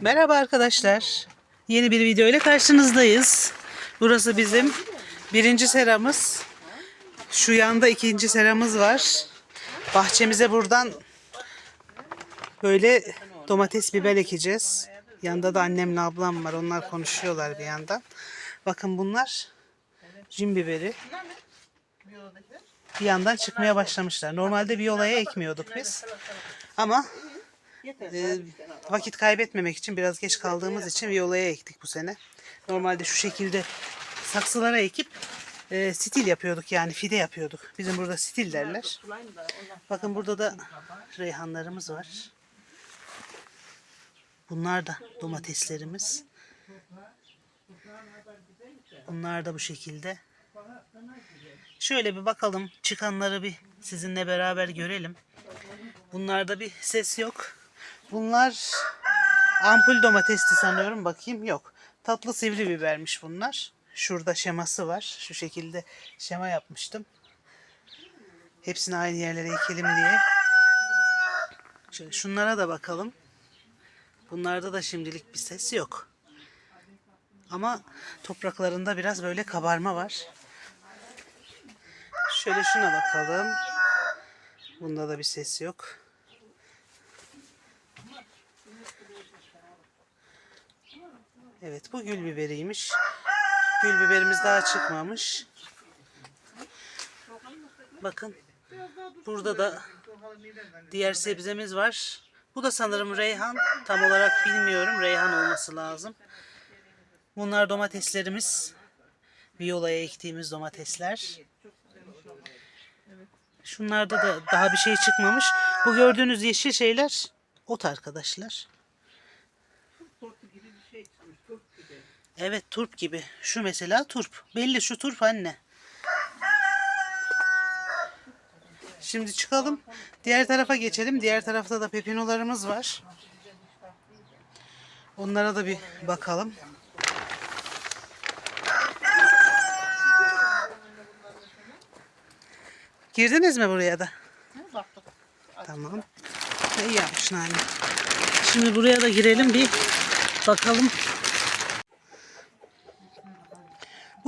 Merhaba arkadaşlar. Yeni bir video ile karşınızdayız. Burası bizim birinci seramız. Şu yanda ikinci seramız var. Bahçemize buradan böyle domates biber ekeceğiz. Yanda da annemle ablam var. Onlar konuşuyorlar bir yandan. Bakın bunlar cin biberi. Bir yandan çıkmaya başlamışlar. Normalde bir olaya ekmiyorduk biz. Ama e, vakit kaybetmemek için biraz geç kaldığımız için violaya ektik bu sene. Normalde şu şekilde saksılara ekip e, stil yapıyorduk yani fide yapıyorduk. Bizim burada stil derler. Bakın burada da reyhanlarımız var. Bunlar da domateslerimiz. Bunlar da bu şekilde. Şöyle bir bakalım çıkanları bir sizinle beraber görelim. Bunlarda bir ses yok. Bunlar ampul domatesti sanıyorum. Bakayım yok. Tatlı sivri bibermiş bunlar. Şurada şeması var. Şu şekilde şema yapmıştım. Hepsini aynı yerlere ekelim diye. Şöyle şunlara da bakalım. Bunlarda da şimdilik bir ses yok. Ama topraklarında biraz böyle kabarma var. Şöyle şuna bakalım. Bunda da bir ses yok. Evet bu gül biberiymiş. Gül biberimiz daha çıkmamış. Bakın. Burada da diğer sebzemiz var. Bu da sanırım reyhan. Tam olarak bilmiyorum. Reyhan olması lazım. Bunlar domateslerimiz. Viola'ya ektiğimiz domatesler. Şunlarda da daha bir şey çıkmamış. Bu gördüğünüz yeşil şeyler ot arkadaşlar. Evet turp gibi. Şu mesela turp. Belli şu turp anne. Şimdi çıkalım. Diğer tarafa geçelim. Diğer tarafta da pepinolarımız var. Onlara da bir bakalım. Girdiniz mi buraya da? Tamam. İyi yapmışsın anne. Şimdi buraya da girelim bir bakalım.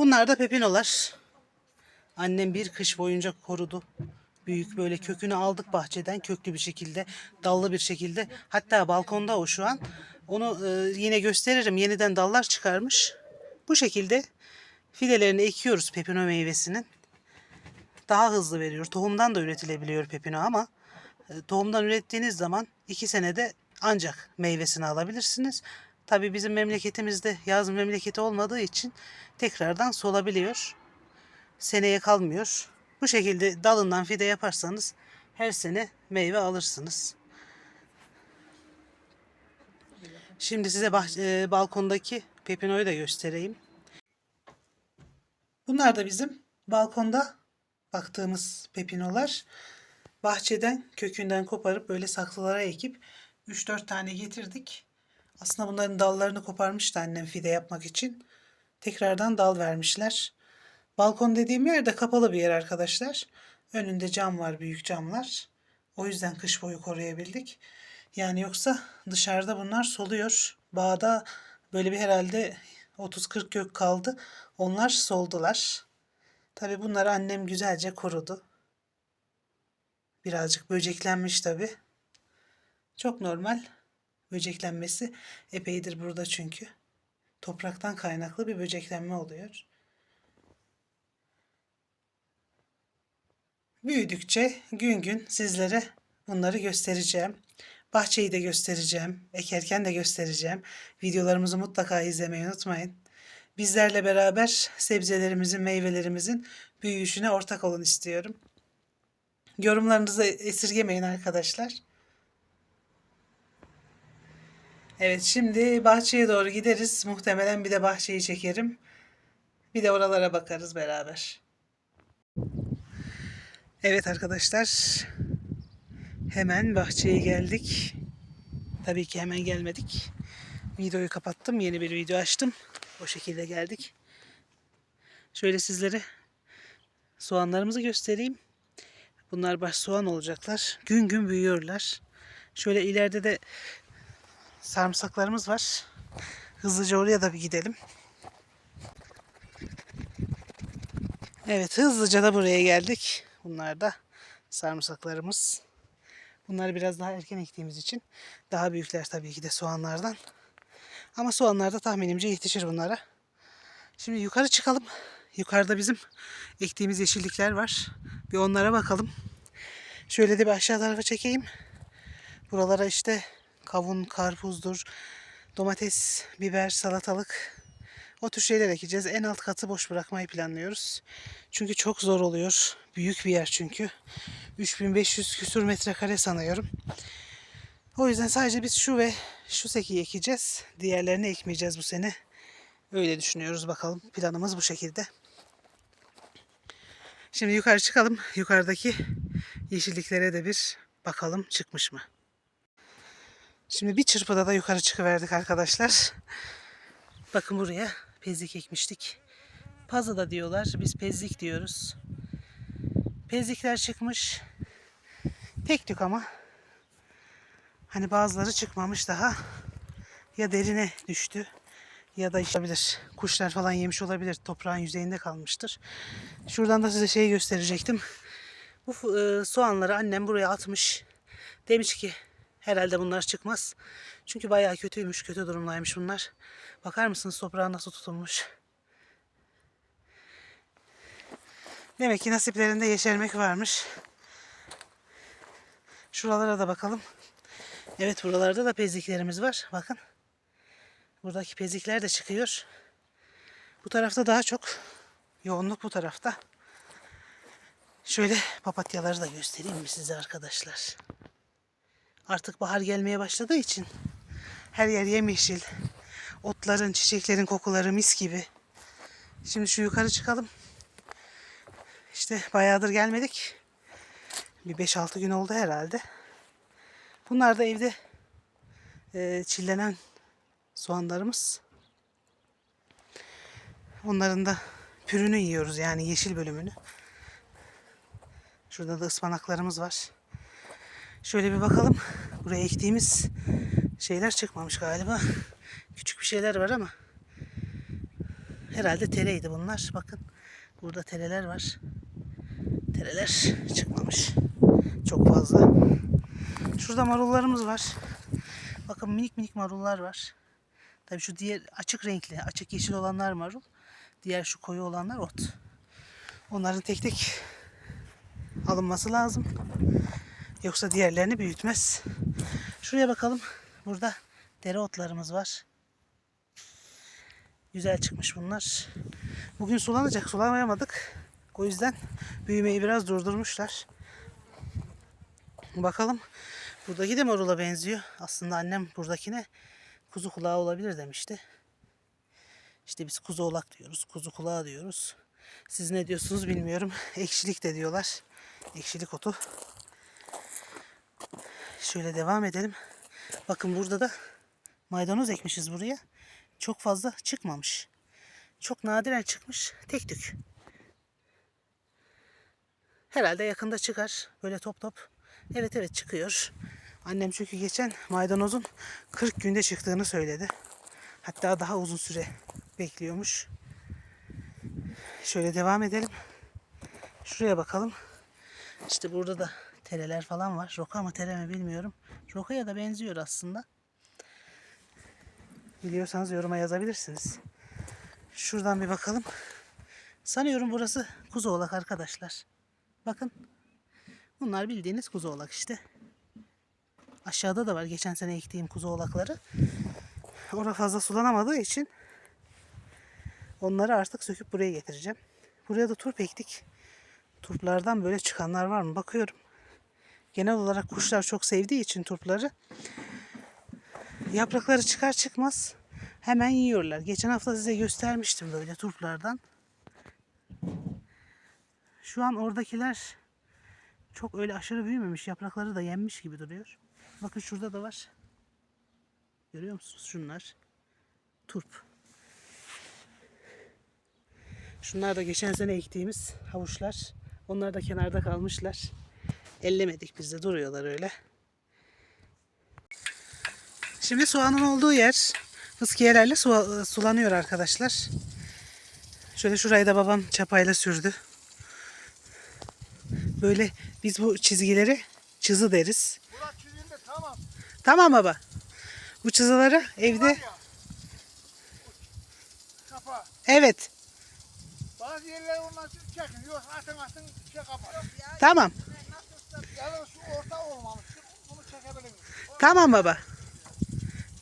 Bunlar da pepinolar. Annem bir kış boyunca korudu. Büyük böyle kökünü aldık bahçeden köklü bir şekilde, dallı bir şekilde. Hatta balkonda o şu an. Onu e, yine gösteririm. Yeniden dallar çıkarmış. Bu şekilde fidelerini ekiyoruz pepino meyvesinin. Daha hızlı veriyor. Tohumdan da üretilebiliyor pepino ama e, tohumdan ürettiğiniz zaman iki senede ancak meyvesini alabilirsiniz. Tabi bizim memleketimizde yaz memleketi olmadığı için tekrardan solabiliyor. Seneye kalmıyor. Bu şekilde dalından fide yaparsanız her sene meyve alırsınız. Şimdi size bah- e, balkondaki pepinoyu da göstereyim. Bunlar da bizim balkonda baktığımız pepinolar. Bahçeden kökünden koparıp böyle saksılara ekip 3-4 tane getirdik. Aslında bunların dallarını koparmıştı annem fide yapmak için. Tekrardan dal vermişler. Balkon dediğim yer de kapalı bir yer arkadaşlar. Önünde cam var, büyük camlar. O yüzden kış boyu koruyabildik. Yani yoksa dışarıda bunlar soluyor. Bağda böyle bir herhalde 30-40 kök kaldı. Onlar soldular. Tabi bunları annem güzelce korudu. Birazcık böceklenmiş tabi. Çok normal. Böceklenmesi epeydir burada çünkü. Topraktan kaynaklı bir böceklenme oluyor. Büyüdükçe gün gün sizlere bunları göstereceğim. Bahçeyi de göstereceğim. Ekerken de göstereceğim. Videolarımızı mutlaka izlemeyi unutmayın. Bizlerle beraber sebzelerimizin, meyvelerimizin büyüyüşüne ortak olun istiyorum. Yorumlarınızı esirgemeyin arkadaşlar. Evet şimdi bahçeye doğru gideriz. Muhtemelen bir de bahçeyi çekerim. Bir de oralara bakarız beraber. Evet arkadaşlar. Hemen bahçeye geldik. Tabii ki hemen gelmedik. Videoyu kapattım. Yeni bir video açtım. O şekilde geldik. Şöyle sizlere soğanlarımızı göstereyim. Bunlar baş soğan olacaklar. Gün gün büyüyorlar. Şöyle ileride de sarımsaklarımız var. Hızlıca oraya da bir gidelim. Evet hızlıca da buraya geldik. Bunlar da sarımsaklarımız. Bunları biraz daha erken ektiğimiz için daha büyükler tabii ki de soğanlardan. Ama soğanlar da tahminimce yetişir bunlara. Şimdi yukarı çıkalım. Yukarıda bizim ektiğimiz yeşillikler var. Bir onlara bakalım. Şöyle de bir aşağı tarafa çekeyim. Buralara işte kavun, karpuzdur, domates, biber, salatalık o tür şeyler ekeceğiz. En alt katı boş bırakmayı planlıyoruz. Çünkü çok zor oluyor. Büyük bir yer çünkü. 3500 küsur metrekare sanıyorum. O yüzden sadece biz şu ve şu sekiyi ekeceğiz. Diğerlerini ekmeyeceğiz bu sene. Öyle düşünüyoruz bakalım. Planımız bu şekilde. Şimdi yukarı çıkalım. Yukarıdaki yeşilliklere de bir bakalım çıkmış mı? Şimdi bir çırpıda da yukarı çıkıverdik arkadaşlar. Bakın buraya pezlik ekmiştik. Pazı da diyorlar. Biz pezlik diyoruz. Pezlikler çıkmış. Tek tük ama. Hani bazıları çıkmamış daha. Ya derine düştü ya da işte bilir. Kuşlar falan yemiş olabilir. Toprağın yüzeyinde kalmıştır. Şuradan da size şeyi gösterecektim. Bu e, soğanları annem buraya atmış. Demiş ki herhalde bunlar çıkmaz. Çünkü bayağı kötüymüş. Kötü durumdaymış bunlar. Bakar mısınız toprağa nasıl tutulmuş? Demek ki nasiplerinde yeşermek varmış. Şuralara da bakalım. Evet buralarda da pezliklerimiz var. Bakın. Buradaki pezikler de çıkıyor. Bu tarafta daha çok yoğunluk bu tarafta. Şöyle papatyaları da göstereyim mi size arkadaşlar. Artık bahar gelmeye başladığı için her yer yemyeşil. Otların, çiçeklerin kokuları mis gibi. Şimdi şu yukarı çıkalım. İşte bayağıdır gelmedik. Bir 5-6 gün oldu herhalde. Bunlar da evde e, çillenen soğanlarımız. Onların da pürünü yiyoruz yani yeşil bölümünü. Şurada da ıspanaklarımız var. Şöyle bir bakalım. Buraya ektiğimiz şeyler çıkmamış galiba. Küçük bir şeyler var ama herhalde tereydi bunlar. Bakın burada tereler var. Tereler çıkmamış. Çok fazla. Şurada marullarımız var. Bakın minik minik marullar var. Tabii şu diğer açık renkli, açık yeşil olanlar marul. Diğer şu koyu olanlar ot. Onların tek tek alınması lazım. Yoksa diğerlerini büyütmez. Şuraya bakalım. Burada dereotlarımız var. Güzel çıkmış bunlar. Bugün sulanacak. Sulamayamadık. O yüzden büyümeyi biraz durdurmuşlar. Bakalım. Buradaki de marula benziyor. Aslında annem buradakine kuzu kulağı olabilir demişti. İşte biz kuzu olak diyoruz. Kuzu kulağı diyoruz. Siz ne diyorsunuz bilmiyorum. Ekşilik de diyorlar. Ekşilik otu. Şöyle devam edelim. Bakın burada da maydanoz ekmişiz buraya. Çok fazla çıkmamış. Çok nadiren çıkmış. Tek tük. Herhalde yakında çıkar. Böyle top top. Evet evet çıkıyor. Annem çünkü geçen maydanozun 40 günde çıktığını söyledi. Hatta daha uzun süre bekliyormuş. Şöyle devam edelim. Şuraya bakalım. İşte burada da tereler falan var. Roka mı tere mi bilmiyorum. Rokaya da benziyor aslında. Biliyorsanız yoruma yazabilirsiniz. Şuradan bir bakalım. Sanıyorum burası kuzu oğlak arkadaşlar. Bakın. Bunlar bildiğiniz kuzu oğlak işte. Aşağıda da var geçen sene ektiğim kuzu oğlakları. Orada fazla sulanamadığı için onları artık söküp buraya getireceğim. Buraya da turp ektik. Turplardan böyle çıkanlar var mı bakıyorum. Genel olarak kuşlar çok sevdiği için turpları yaprakları çıkar çıkmaz hemen yiyorlar. Geçen hafta size göstermiştim böyle turplardan. Şu an oradakiler çok öyle aşırı büyümemiş. Yaprakları da yenmiş gibi duruyor. Bakın şurada da var. Görüyor musunuz? Şunlar. Turp. Şunlar da geçen sene ektiğimiz havuçlar. Onlar da kenarda kalmışlar. Ellemedik biz de duruyorlar öyle. Şimdi soğanın olduğu yer fıskiyelerle su- sulanıyor arkadaşlar. Şöyle şurayı da babam çapayla sürdü. Böyle biz bu çizgileri çizı deriz. Burak çizildi tamam. Tamam baba. Bu çizgileri evde ya. Kapa. evet Bazı yerler ondan çekin. Yok atın atın şey kapar. tamam. Tamam baba.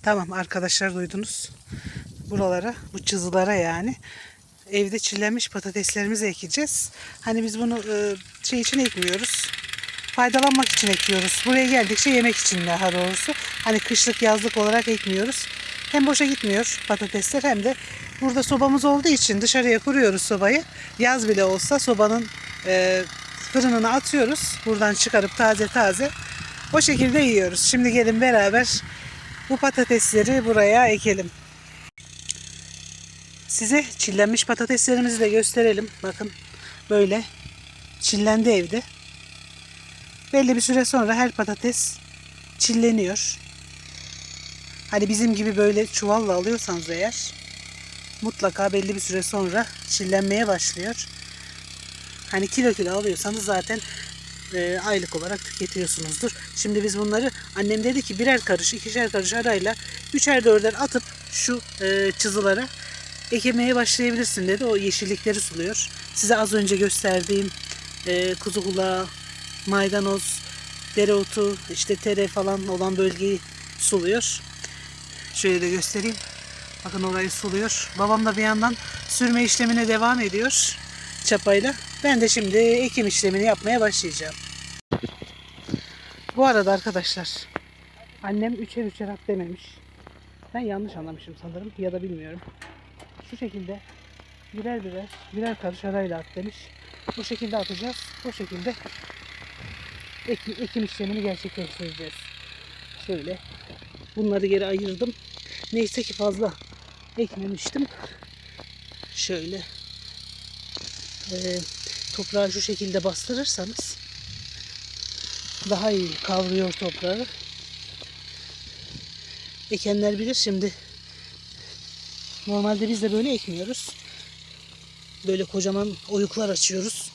Tamam arkadaşlar duydunuz. Buralara bu çizgilara yani evde çillenmiş patateslerimizi ekeceğiz. Hani biz bunu e, şey için ekmiyoruz. Faydalanmak için ekiyoruz. Buraya geldikçe yemek için daha doğrusu. Hani kışlık yazlık olarak ekmiyoruz. Hem boşa gitmiyor patatesler hem de burada sobamız olduğu için dışarıya kuruyoruz sobayı. Yaz bile olsa sobanın e, fırınına atıyoruz. Buradan çıkarıp taze taze o şekilde yiyoruz. Şimdi gelin beraber bu patatesleri buraya ekelim. Size çillenmiş patateslerimizi de gösterelim. Bakın böyle çillendi evde. Belli bir süre sonra her patates çilleniyor. Hani bizim gibi böyle çuvalla alıyorsanız eğer mutlaka belli bir süre sonra çillenmeye başlıyor. Hani kilo kilo alıyorsanız zaten e, aylık olarak tüketiyorsunuzdur. Şimdi biz bunları annem dedi ki birer karış, ikişer karış arayla üçer dörder atıp şu e, çizılara ekemeye başlayabilirsin dedi. O yeşillikleri suluyor. Size az önce gösterdiğim e, kuzu kulağı, maydanoz, dereotu, işte tere falan olan bölgeyi suluyor. Şöyle de göstereyim. Bakın orayı suluyor. Babam da bir yandan sürme işlemine devam ediyor çapayla. Ben de şimdi ekim işlemini yapmaya başlayacağım. Bu arada arkadaşlar annem üçer üçer at dememiş. Ben yanlış anlamışım sanırım ya da bilmiyorum. Şu şekilde birer birer birer karış arayla at demiş. Bu şekilde atacağız. Bu şekilde ekim, ekim işlemini gerçekleştireceğiz. Şöyle bunları geri ayırdım. Neyse ki fazla ekmemiştim. Şöyle e, toprağı şu şekilde bastırırsanız daha iyi kavruyor toprağı. Ekenler bilir şimdi. Normalde biz de böyle ekmiyoruz. Böyle kocaman oyuklar açıyoruz.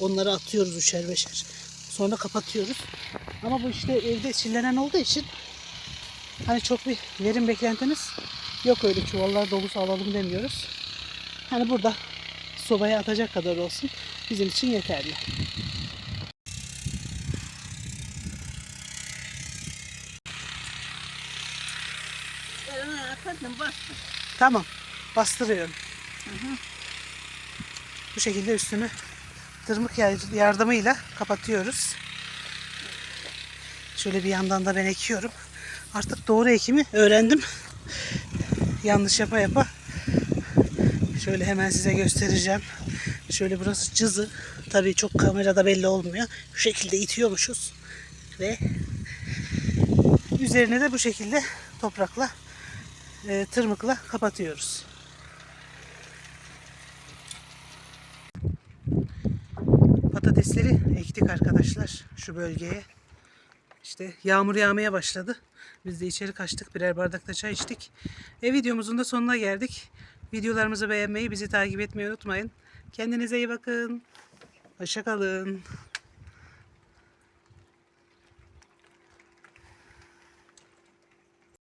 Onları atıyoruz üçer beşer. Sonra kapatıyoruz. Ama bu işte evde çillenen olduğu için hani çok bir verim beklentimiz yok öyle çuvallar dolusu alalım demiyoruz. Hani burada sobaya atacak kadar olsun bizim için yeterli. Tamam. Bastırıyorum. Bu şekilde üstünü tırmık yar- yardımıyla kapatıyoruz. Şöyle bir yandan da ben ekiyorum. Artık doğru ekimi öğrendim. Yanlış yapa yapa. Şöyle hemen size göstereceğim. Şöyle burası cızı. Tabii çok kamerada belli olmuyor. Şu şekilde itiyormuşuz. Ve üzerine de bu şekilde toprakla e, tırmıkla kapatıyoruz. Patatesleri ektik arkadaşlar şu bölgeye. İşte yağmur yağmaya başladı. Biz de içeri kaçtık. Birer bardakta çay içtik. E videomuzun da sonuna geldik. Videolarımızı beğenmeyi, bizi takip etmeyi unutmayın. Kendinize iyi bakın. Hoşça kalın.